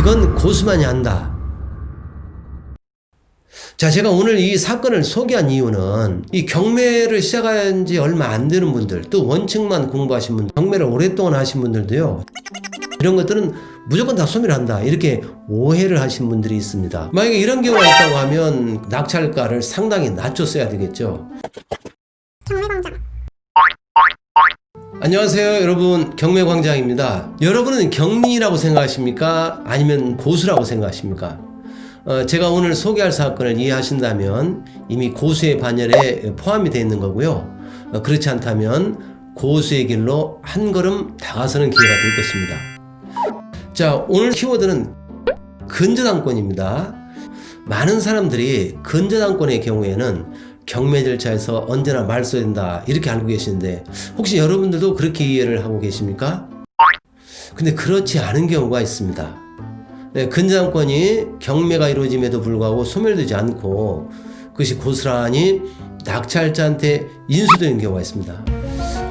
이건 고수만이 한다. 자, 제가 오늘 이 사건을 소개한 이유는 이 경매를 시작한 지 얼마 안 되는 분들, 또 원칙만 공부하신 분들, 경매를 오랫동안 하신 분들도요. 이런 것들은 무조건 다 소멸 한다. 이렇게 오해를 하신 분들이 있습니다. 만약에 이런 경우가 있다고 하면 낙찰가를 상당히 낮췄어야 되겠죠. 안녕하세요 여러분. 경매광장입니다. 여러분은 경리라고 생각하십니까? 아니면 고수라고 생각하십니까? 어, 제가 오늘 소개할 사건을 이해하신다면 이미 고수의 반열에 포함이 되어 있는 거고요. 어, 그렇지 않다면 고수의 길로 한 걸음 다가서는 기회가 될 것입니다. 자 오늘 키워드는 근저당권입니다. 많은 사람들이 근저당권의 경우에는 경매 절차에서 언제나 말소된다 이렇게 알고 계시는데 혹시 여러분들도 그렇게 이해를 하고 계십니까? 근데 그렇지 않은 경우가 있습니다. 네, 근저당권이 경매가 이루어짐에도 불구하고 소멸되지 않고 그것이 고스란히 낙찰자한테 인수되는 경우가 있습니다.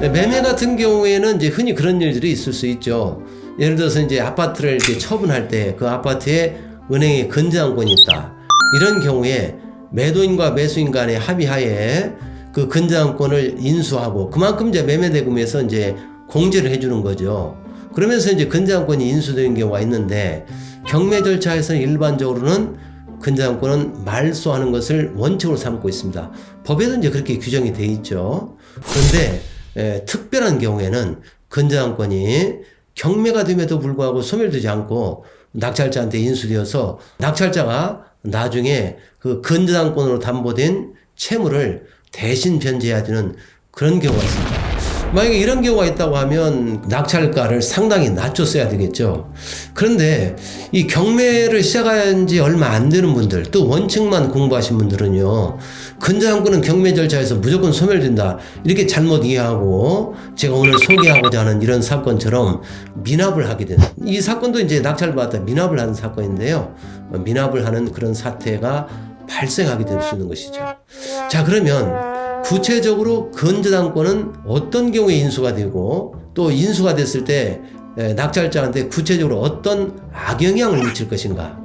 네, 매매 같은 경우에는 이제 흔히 그런 일들이 있을 수 있죠. 예를 들어서 이제 아파트를 이렇게 처분할 때 그 아파트에 은행에 근저당권이 있다. 이런 경우에 매도인과 매수인 간의 합의하에 그 근저당권을 인수하고 그만큼 이제 매매대금에서 이제 공제를 해주는 거죠. 그러면서 이제 근저당권이 인수되는 경우가 있는데 경매 절차에서는 일반적으로는 근저당권은 말소하는 것을 원칙으로 삼고 있습니다. 법에도 이제 그렇게 규정이 돼 있죠. 그런데 에, 특별한 경우에는 근저당권이 경매가 됨에도 불구하고 소멸되지 않고 낙찰자한테 인수되어서 낙찰자가 나중에 그 근저당권으로 담보된 채무를 대신 변제해야 되는 그런 경우가 있습니다. 만약에 이런 경우가 있다고 하면 낙찰가를 상당히 낮췄어야 되겠죠. 그런데 이 경매를 시작한 지 얼마 안 되는 분들, 또 원칙만 공부하신 분들은요, 근저당권은 경매 절차에서 무조건 소멸된다. 이렇게 잘못 이해하고 제가 오늘 소개하고자 하는 이런 사건처럼 미납을 하게 되는. 이 사건도 이제 낙찰받았다 미납을 하는 사건인데요. 어, 미납을 하는 그런 사태가 발생하게 될 수 있는 것이죠. 자, 그러면 구체적으로 근저당권은 어떤 경우에 인수가 되고 또 인수가 됐을 때 에, 낙찰자한테 구체적으로 어떤 악영향을 미칠 것인가.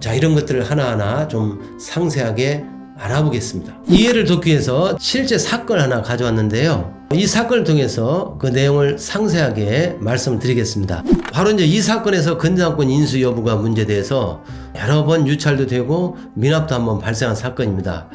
자, 이런 것들을 하나하나 좀 상세하게 알아보겠습니다. 이해를 돕기 위해서 실제 사건 하나 가져왔는데요. 이 사건을 통해서 그 내용을 상세하게 말씀을 드리겠습니다. 바로 이제 이 사건에서 근저당권 인수 여부가 문제돼서 여러 번 유찰도 되고 미납도 한번 발생한 사건입니다.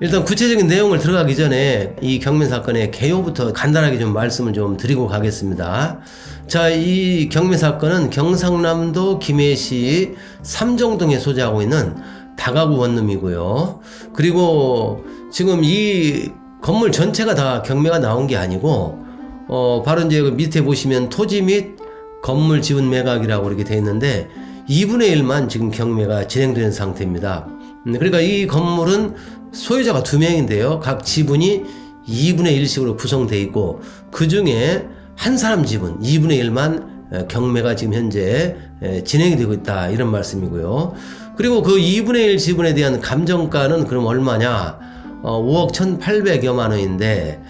일단 구체적인 내용을 들어가기 전에 이 경매 사건의 개요부터 간단하게 좀 말씀을 좀 드리고 가겠습니다. 자, 이 경매 사건은 경상남도 김해시 삼정동에 소재하고 있는 다가구 원룸이고요. 그리고 지금 이 건물 전체가 다 경매가 나온 게 아니고 어 바로 이제 그 밑에 보시면 토지 및 건물 지분 매각이라고 이렇게 돼 있는데 2분의 1만 지금 경매가 진행되는 상태입니다. 음, 그러니까 이 건물은 소유자가 두 명인데요. 각 지분이 2분의 1씩으로 구성되어 있고 그 중에 한 사람 지분 2분의 1만 경매가 지금 현재 에, 진행이 되고 있다 이런 말씀이고요. 그리고 그 2분의 1 지분에 대한 감정가는 그럼 얼마냐? 어, 5억 1,800여만 원인데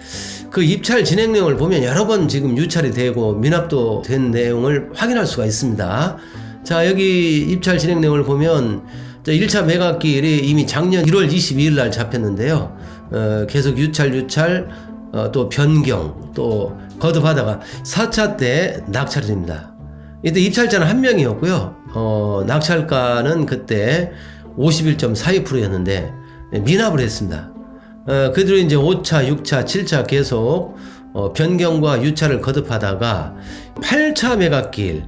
그 입찰 진행 내용을 보면 여러 번 지금 유찰이 되고 미납도 된 내용을 확인할 수가 있습니다. 자, 여기 입찰 진행 내용을 보면 자, 1차 매각기일이 이미 작년 1월 22일 날 잡혔는데요. 어, 계속 유찰, 유찰, 어, 또 변경, 또 거듭하다가 4차 때 낙찰이 됩니다. 이때 입찰자는 한 명이었고요. 어, 낙찰가는 그때 51.42%였는데 미납을 했습니다. 어, 그대로 이제 5차, 6차, 7차 계속 어, 변경과 유찰을 거듭하다가 8차 매각기일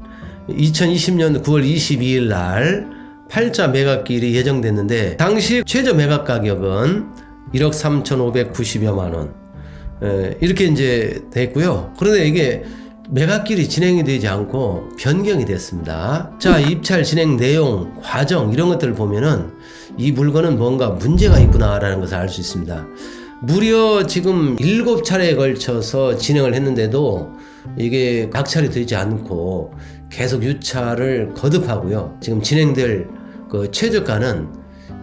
2020년 9월 22일 날 8차 매각기일이 예정됐는데 당시 최저 매각 가격은 1억 3,590여만 원 에, 이렇게 이제 됐고요. 그런데 이게 매각길이 진행이 되지 않고 변경이 됐습니다. 자, 입찰 진행 내용, 과정 이런 것들을 보면은 이 물건은 뭔가 문제가 있구나라는 것을 알 수 있습니다. 무려 지금 일곱 차례에 걸쳐서 진행을 했는데도 이게 낙찰이 되지 않고 계속 유찰을 거듭하고요. 지금 진행될 그 최저가는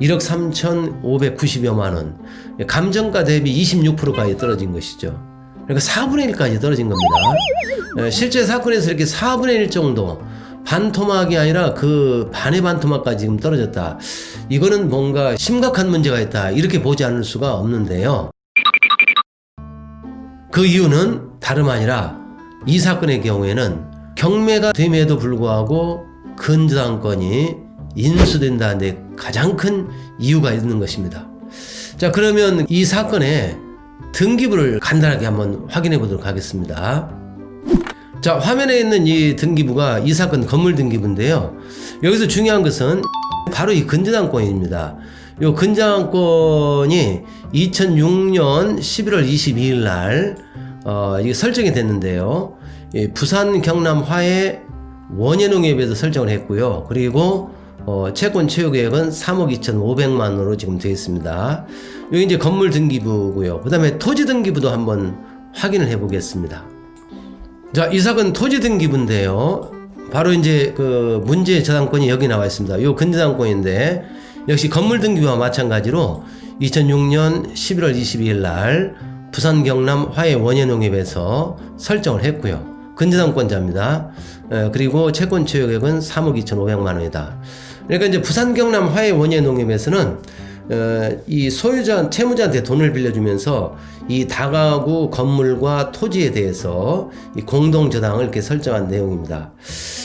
1억 3,590여만 원. 감정가 대비 26%까지 떨어진 것이죠. 그러니까 4분의 1까지 떨어진 겁니다. 에, 실제 사건에서 이렇게 4분의 1 정도 반토막이 아니라 그 반의 반토막까지 지금 떨어졌다. 이거는 뭔가 심각한 문제가 있다. 이렇게 보지 않을 수가 없는데요. 그 이유는 다름 아니라 이 사건의 경우에는 경매가 됨에도 불구하고 근저당권이 인수된다는데 가장 큰 이유가 있는 것입니다. 자, 그러면 이 사건의 등기부를 간단하게 한번 확인해 보도록 하겠습니다. 자, 화면에 있는 이 등기부가 이 사건 건물 등기부인데요. 여기서 중요한 것은 바로 이 근저당권입니다. 요 근저당권이 2006년 11월 22일 날 어, 이게 설정이 됐는데요. 이 부산 경남 화해 원예농협에서 설정을 했고요. 그리고 어, 채권 채용 계획은 3억 2,500만 원으로 지금 되어 있습니다. 여기 이제 건물 등기부고요. 그 다음에 토지 등기부도 한번 확인을 해 보겠습니다. 자, 이 사건 토지 등기부인데요. 바로 이제 그 문제 저당권이 여기 나와 있습니다. 요 근저당권인데 역시 건물 등기부와 마찬가지로 2006년 11월 22일 날 부산 경남 화해 원예농협에서 설정을 했고요. 근저당권자입니다. 에, 그리고 채권 채용액은 3억 2,500만 원이다. 그러니까 이제 부산 경남 화해 원예 농협에서는 어, 이 소유자 채무자한테 돈을 빌려주면서 이 다가구 건물과 토지에 대해서 이 공동 저당을 이렇게 설정한 내용입니다.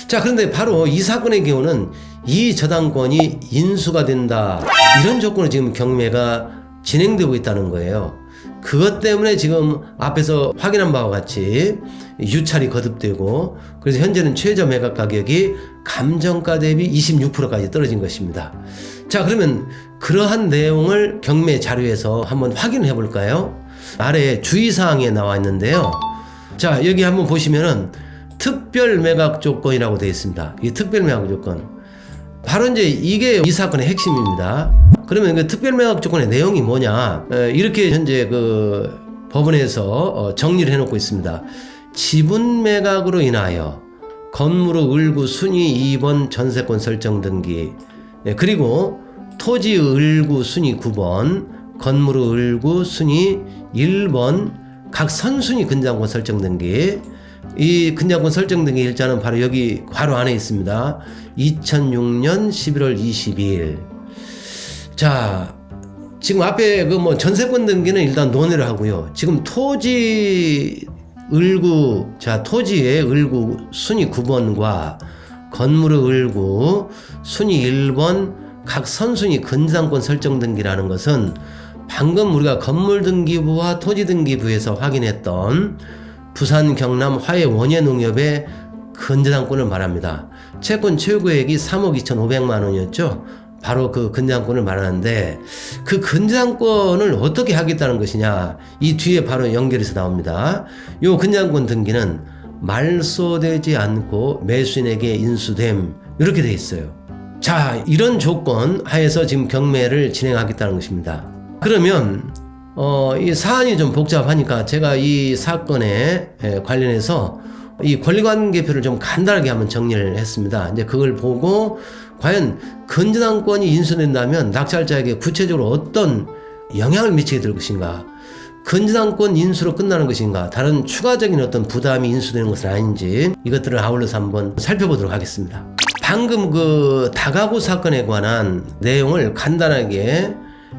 자 그런데 바로 이 사건의 경우는 이 저당권이 인수가 된다 이런 조건으로 지금 경매가 진행되고 있다는 거예요. 그것 때문에 지금 앞에서 확인한 바와 같이 유찰이 거듭되고 그래서 현재는 최저 매각 가격이 감정가 대비 26%까지 떨어진 것입니다. 자 그러면 그러한 내용을 경매 자료에서 한번 확인해 볼까요? 아래 주의사항에 나와 있는데요. 자 여기 한번 보시면은 특별 매각 조건이라고 되어 있습니다. 이 특별 매각 조건 바로 이제 이게 이 사건의 핵심입니다. 그러면 그 특별 매각 조건의 내용이 뭐냐? 에, 이렇게 현재 그 법원에서 어, 정리를 해놓고 있습니다. 지분 매각으로 인하여 건물의 을구 순위 2번 전세권 설정 등기 예, 그리고 토지 을구 순위 9번 건물의 을구 순위 1번 각 선순위 근장권 설정 등기 이 근장권 설정 등기 일자는 바로 여기 괄호 안에 있습니다. 2006년 11월 22일. 자, 지금 앞에 그 뭐 전세권 등기는 일단 논의를 하고요. 지금 토지 을구, 자, 토지의 을구 순위 9번과 건물의 을구 순위 1번 각 선순위 근장권 설정 등기라는 것은 방금 우리가 건물 등기부와 토지 등기부에서 확인했던 부산 경남 화해 원예 농협의 근저당권을 말합니다. 채권 최고액이 3억 2,500만 원이었죠. 바로 그 근저당권을 말하는데 그 근저당권을 어떻게 하겠다는 것이냐 이 뒤에 바로 연결해서 나옵니다. 요 근저당권 등기는 말소되지 않고 매수인에게 인수됨 이렇게 돼 있어요. 자 이런 조건 하에서 지금 경매를 진행하겠다는 것입니다. 그러면 어, 이 사안이 좀 복잡하니까 제가 이 사건에 에, 관련해서 이 권리관계표를 좀 간단하게 한번 정리를 했습니다. 이제 그걸 보고 과연 근저당권이 인수된다면 낙찰자에게 구체적으로 어떤 영향을 미치게 될 것인가? 근저당권 인수로 끝나는 것인가? 다른 추가적인 어떤 부담이 인수되는 것은 아닌지 이것들을 아울러서 한번 살펴보도록 하겠습니다. 방금 그 다가구 사건에 관한 내용을 간단하게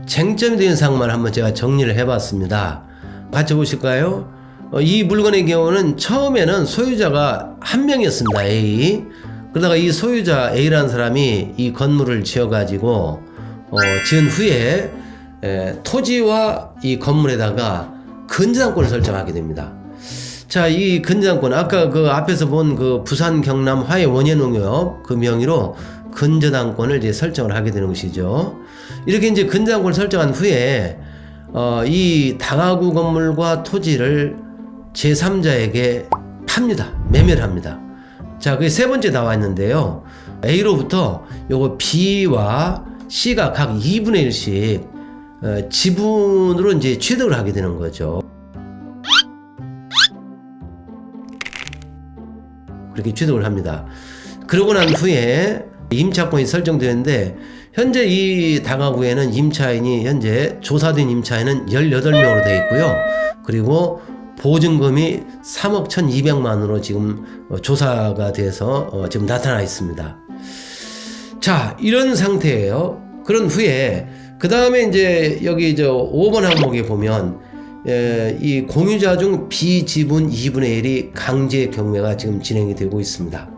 쟁점이 되는 사항만 한번 제가 정리를 해봤습니다. 같이 보실까요? 어, 이 물건의 경우는 처음에는 소유자가 한 명이었습니다. A. 그러다가 이 소유자 A라는 사람이 이 건물을 지어가지고 어, 지은 후에 에, 토지와 이 건물에다가 근저당권을 설정하게 됩니다. 자, 이 근저당권 아까 그 앞에서 본 그 부산 경남 화해 원예농협 그 명의로 근저당권을 이제 설정을 하게 되는 것이죠. 이렇게 이제 근저당권을 설정한 후에 어, 이 다가구 건물과 토지를 제3자에게 팝니다. 매매를 합니다. 자, 그게 세 번째 나와 있는데요. A로부터 요거 B와 C가 각 2분의 1씩 어, 지분으로 이제 취득을 하게 되는 거죠. 그렇게 취득을 합니다. 그러고 난 후에 임차권이 설정되는데 현재 이 다가구에는 임차인이 현재 조사된 임차인은 18명으로 되어 있고요. 그리고 보증금이 3억 1,200만 원으로 지금 어, 조사가 돼서 어, 지금 나타나 있습니다. 자, 이런 상태예요. 그런 후에 그 다음에 이제 여기 저 5번 항목에 보면 에, 이 공유자 중 비지분 2분의 1이 강제 경매가 지금 진행이 되고 있습니다.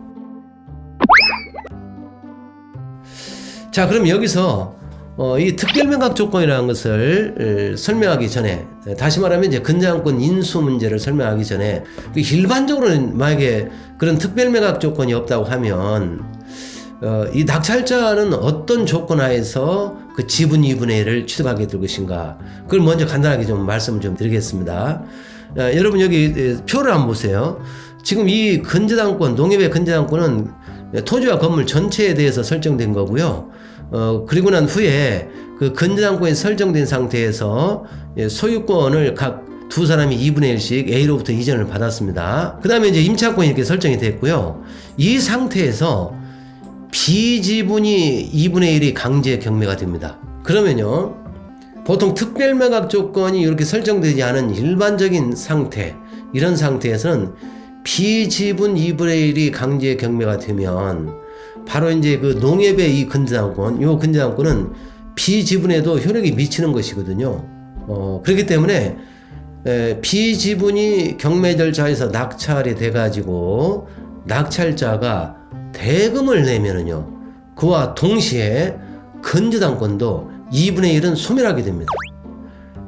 자, 그럼 여기서 어, 이 특별매각 조건이라는 것을 에, 설명하기 전에 에, 다시 말하면 이제 근저당권 인수 문제를 설명하기 전에 그 일반적으로는 만약에 그런 특별 매각 조건이 없다고 하면 어, 이 낙찰자는 어떤 조건 하에서 그 지분 2분의 1을 취득하게 될 것인가 그걸 먼저 간단하게 좀 말씀을 좀 드리겠습니다. 어, 여러분 여기 에, 표를 한번 보세요. 지금 이 근저당권 농협의 근저당권은 토지와 건물 전체에 대해서 설정된 거고요. 어, 그리고 난 후에 그 근저당권이 설정된 상태에서 예, 소유권을 각 두 사람이 2분의 1씩 A로부터 이전을 받았습니다. 그 다음에 이제 임차권이 이렇게 설정이 됐고요. 이 상태에서 비지분이 2분의 1이 강제 경매가 됩니다. 그러면요. 보통 특별 매각 조건이 이렇게 설정되지 않은 일반적인 상태, 이런 상태에서는 비지분 2분의 1이 강제 경매가 되면 바로 이제 그 농협의 이 근저당권, 요 근저당권은 비지분에도 효력이 미치는 것이거든요. 어, 그렇기 때문에 에, 비지분이 경매 절차에서 낙찰이 돼가지고 낙찰자가 대금을 내면은요, 그와 동시에 근저당권도 2분의 1은 소멸하게 됩니다.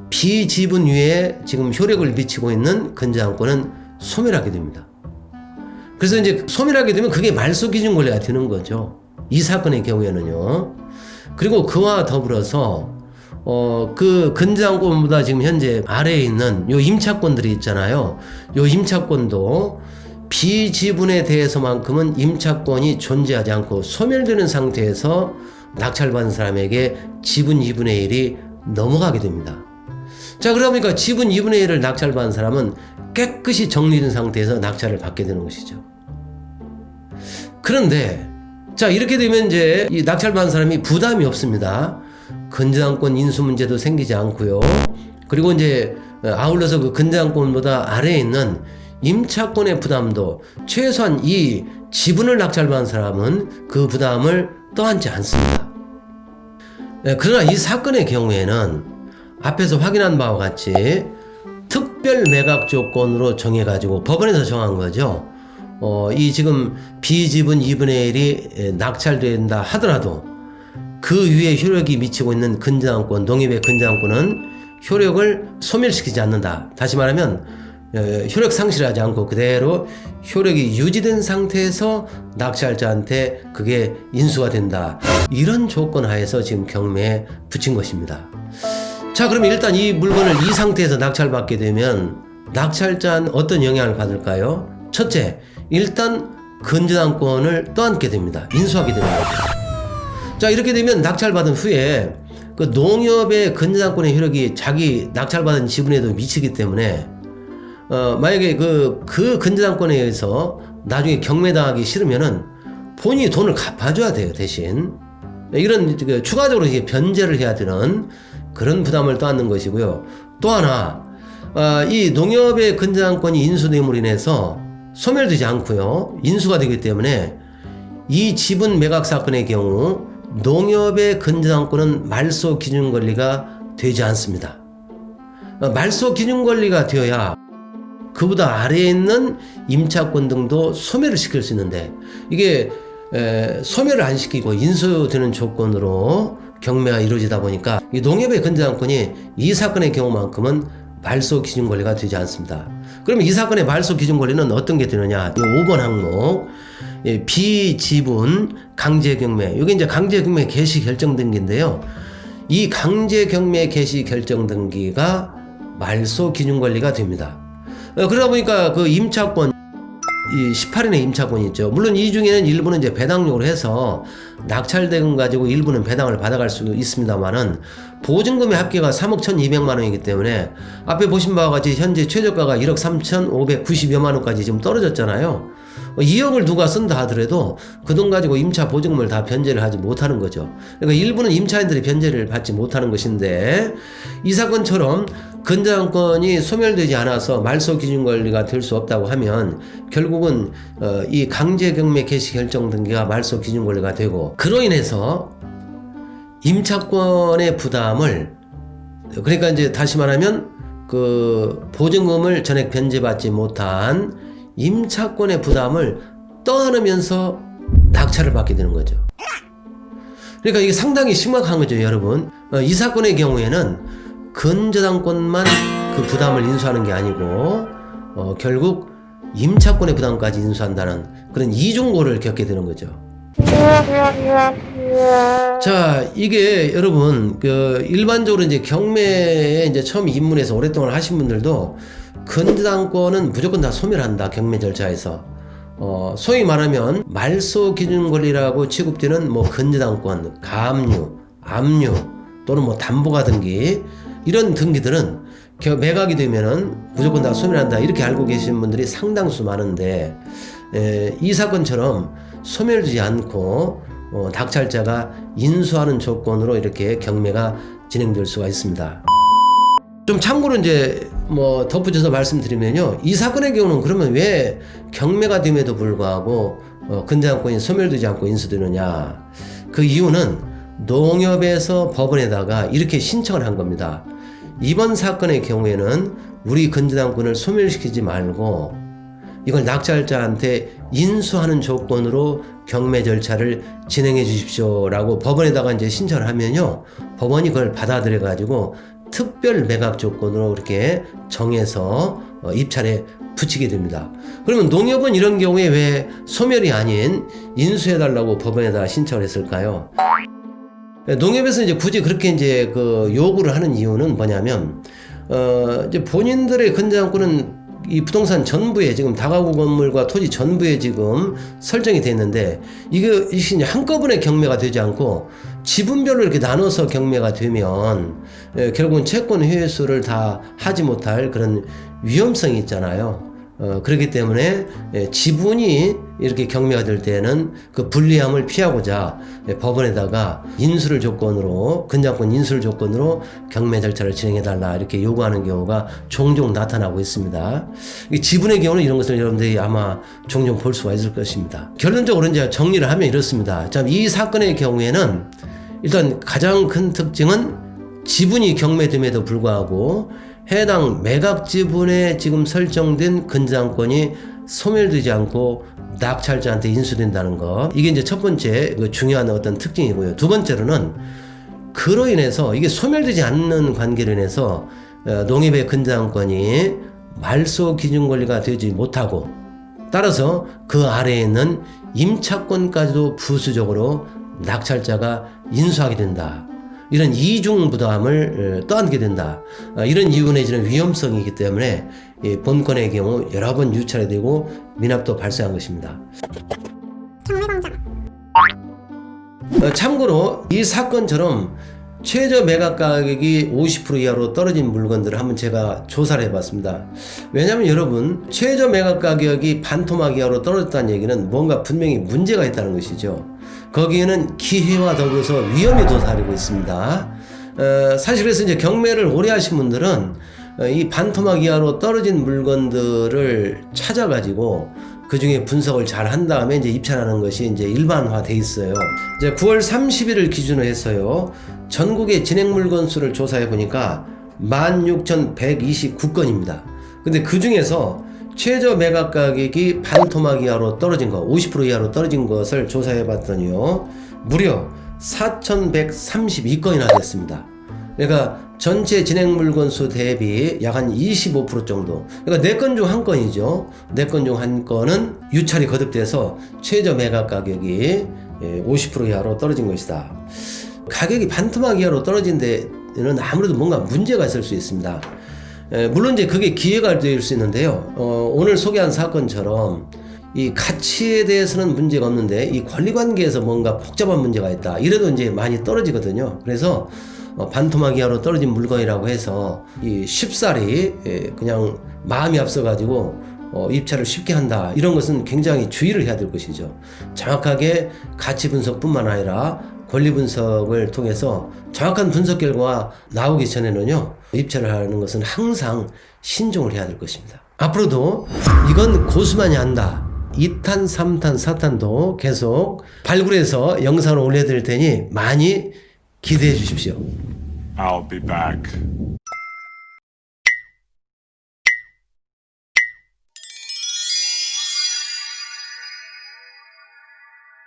비지분 위에 지금 효력을 미치고 있는 근저당권은 소멸하게 됩니다. 그래서 이제 소멸하게 되면 그게 말소 기준 권리가 되는 거죠. 이 사건의 경우에는요. 그리고 그와 더불어서 어, 그 근저당권보다 지금 현재 아래에 있는 요 임차권들이 있잖아요. 요 임차권도 비지분에 대해서만큼은 임차권이 존재하지 않고 소멸되는 상태에서 낙찰받은 사람에게 지분 2분의 1이 넘어가게 됩니다. 자, 그러니까 지분 2분의 1을 낙찰받은 사람은 깨끗이 정리된 상태에서 낙찰을 받게 되는 것이죠. 그런데 자 이렇게 되면 이제 이 낙찰받은 사람이 부담이 없습니다. 근저당권 인수 문제도 생기지 않고요. 그리고 이제 아울러서 그 근저당권보다 아래에 있는 임차권의 부담도 최소한 이 지분을 낙찰받은 사람은 그 부담을 떠안지 않습니다. 네, 그러나 이 사건의 경우에는 앞에서 확인한 바와 같이 특별 매각 조건으로 정해가지고 법원에서 정한 거죠. 어, 이 지금 비지분 2분의 1이 낙찰된다 하더라도 그 위에 효력이 미치고 있는 근저당권, 농협의 근저당권은 효력을 소멸시키지 않는다. 다시 말하면 어, 효력 상실하지 않고 그대로 효력이 유지된 상태에서 낙찰자한테 그게 인수가 된다. 이런 조건 하에서 지금 경매에 붙인 것입니다. 자, 그럼 일단 이 물건을 이 상태에서 낙찰받게 되면 낙찰자는 어떤 영향을 받을까요? 첫째, 일단 근저당권을 떠안게 됩니다. 인수하게 되는 거죠. 자, 이렇게 되면 낙찰받은 후에 그 농협의 근저당권의 효력이 자기 낙찰받은 지분에도 미치기 때문에 어, 만약에 그, 그 근저당권에 의해서 나중에 경매당하기 싫으면은 본인이 돈을 갚아줘야 돼요, 대신. 이런 그 추가적으로 이게 변제를 해야 되는 그런 부담을 떠안는 것이고요. 또 하나, 어, 이 농협의 근저당권이 인수됨으로 인해서 소멸되지 않고요. 인수가 되기 때문에 이 지분 매각 사건의 경우 농협의 근저당권은 말소 기준 권리가 되지 않습니다. 어, 말소 기준 권리가 되어야 그보다 아래에 있는 임차권 등도 소멸을 시킬 수 있는데 이게 에, 소멸을 안 시키고 인수되는 조건으로 경매가 이루어지다 보니까 이 농협의 근저당권이 이 사건의 경우만큼은 말소 기준 권리가 되지 않습니다. 그러면 이 사건의 말소 기준 권리는 어떤 게 되느냐? 이 5번 항목 예, 비지분 강제 경매. 이게 이제 강제 경매 개시 결정 등기인데요. 이 강제 경매 개시 결정 등기가 말소 기준 권리가 됩니다. 어, 그러다 보니까 그 임차권 이 18인의 임차권이 있죠. 물론 이 중에는 일부는 이제 배당용으로 해서 낙찰대금 가지고 일부는 배당을 받아갈 수 있습니다만은 보증금의 합계가 3억 1,200만 원이기 때문에 앞에 보신 바와 같이 현재 최저가가 1억 3,590여만 원까지 지금 떨어졌잖아요. 2억을 누가 쓴다 하더라도 그 돈 가지고 임차 보증금을 다 변제를 하지 못하는 거죠. 그러니까 일부는 임차인들이 변제를 받지 못하는 것인데 이 사건처럼 근저당권이 소멸되지 않아서 말소 기준 권리가 될 수 없다고 하면 결국은 어, 이 강제 경매 개시 결정 등기가 말소 기준 권리가 되고 그로 인해서 임차권의 부담을 그러니까 이제 다시 말하면 그 보증금을 전액 변제받지 못한 임차권의 부담을 떠안으면서 낙찰을 받게 되는 거죠. 그러니까 이게 상당히 심각한 거죠, 여러분. 어, 이 사건의 경우에는 근저당권만 그 부담을 인수하는 게 아니고 어, 결국 임차권의 부담까지 인수한다는 그런 이중고를 겪게 되는 거죠. 자, 이게 여러분 그 일반적으로 이제 경매에 이제 처음 입문해서 오랫동안 하신 분들도 근저당권은 무조건 다 소멸한다 경매 절차에서. 어, 소위 말하면 말소 기준 권리라고 취급되는 뭐 근저당권, 가압류, 압류 또는 뭐 담보가 등기 이런 등기들은 겨- 매각이 되면은 무조건 다 소멸한다 이렇게 알고 계신 분들이 상당수 많은데 에, 이 사건처럼 소멸되지 않고 어, 낙찰자가 인수하는 조건으로 이렇게 경매가 진행될 수가 있습니다. 좀 참고로 이제 뭐 덧붙여서 말씀드리면요. 이 사건의 경우는 그러면 왜 경매가 됨에도 불구하고 어, 근저당권이 소멸되지 않고 인수되느냐. 그 이유는 농협에서 법원에다가 이렇게 신청을 한 겁니다. 이번 사건의 경우에는 우리 근저당권을 소멸시키지 말고 이걸 낙찰자한테 인수하는 조건으로 경매 절차를 진행해 주십시오라고 법원에다가 이제 신청을 하면요. 법원이 그걸 받아들여 가지고 특별 매각 조건으로 그렇게 정해서 어, 입찰에 붙이게 됩니다. 그러면 농협은 이런 경우에 왜 소멸이 아닌 인수해 달라고 법원에다 신청을 했을까요? 농협에서 이제 굳이 그렇게 이제 그 요구를 하는 이유는 뭐냐면 어 이제 본인들의 근저당권은 이 부동산 전부에 지금 다가구 건물과 토지 전부에 지금 설정이 돼 있는데 이게 이게 이제 한꺼번에 경매가 되지 않고 지분별로 이렇게 나눠서 경매가 되면 예, 결국은 채권 회수를 다 하지 못할 그런 위험성이 있잖아요. 어, 그렇기 때문에 예, 지분이 이렇게 경매가 될 때는 그 불리함을 피하고자 예, 법원에다가 인수를 조건으로 근저당권 인수를 조건으로 경매 절차를 진행해 달라 이렇게 요구하는 경우가 종종 나타나고 있습니다. 이 지분의 경우는 이런 것을 여러분들이 아마 종종 볼 수가 있을 것입니다. 결론적으로 이제 정리를 하면 이렇습니다. 자, 이 사건의 경우에는 일단 가장 큰 특징은 지분이 경매됨에도 불구하고 해당 매각 지분에 지금 설정된 근저당권이 소멸되지 않고 낙찰자한테 인수된다는 거. 이게 이제 첫 번째 그 중요한 어떤 특징이고요. 두 번째로는 그로 인해서 이게 소멸되지 않는 관계로 인해서 어, 농협의 근저당권이 말소 기준 권리가 되지 못하고 따라서 그 아래에 있는 임차권까지도 부수적으로 낙찰자가 인수하게 된다. 이런 이중 부담을 어, 떠안게 된다. 어, 이런 이유 내지는 위험성이기 때문에 이 본건의 경우 여러 번 유찰이 되고 미납도 발생한 것입니다. 어, 참고로 이 사건처럼 최저 매각 가격이 50% 이하로 떨어진 물건들을 한번 제가 조사를 해봤습니다. 왜냐하면 여러분 최저 매각 가격이 반토막 이하로 떨어졌다는 얘기는 뭔가 분명히 문제가 있다는 것이죠. 거기에는 기회와 더불어서 위험이 도사리고 있습니다. 어, 사실 그래서 이제 경매를 오래 하신 분들은 어, 이 반토막 이하로 떨어진 물건들을 찾아가지고 그 중에 분석을 잘 한 다음에 이제 입찰하는 것이 이제 일반화돼 있어요. 이제 9월 30일을 기준으로 해서요. 전국의 진행 물건 수를 조사해 보니까 16,129건입니다. 근데 그 중에서 최저 매각 가격이 반토막 이하로 떨어진 거, 50% 이하로 떨어진 것을 조사해 봤더니요. 무려 4,132건이나 됐습니다. 그러니까 전체 진행 물건 수 대비 약 한 25% 정도. 그러니까 네 건 중 한 건이죠. 네 건 중 한 건은 유찰이 거듭돼서 최저 매각 가격이 50% 이하로 떨어진 것이다. 가격이 반토막 이하로 떨어진 데는 아무래도 뭔가 문제가 있을 수 있습니다. 에, 물론 이제 그게 기회가 될 수 있는데요. 어, 오늘 소개한 사건처럼 이 가치에 대해서는 문제가 없는데 이 권리 관계에서 뭔가 복잡한 문제가 있다. 이래도 이제 많이 떨어지거든요. 그래서 어, 반토막 이하로 떨어진 물건이라고 해서 이 쉽사리 예, 그냥 마음이 앞서가지고 어, 입찰을 쉽게 한다. 이런 것은 굉장히 주의를 해야 될 것이죠. 정확하게 가치 분석뿐만 아니라 권리 분석을 통해서 정확한 분석 결과가 나오기 전에는요, 입찰을 하는 것은 항상 신중을 해야 될 것입니다. 앞으로도 이건 고수만이 한다. 2탄, 3탄, 4탄도 계속 발굴해서 영상을 올려드릴 테니 많이 기대해 주십시오. I'll be back.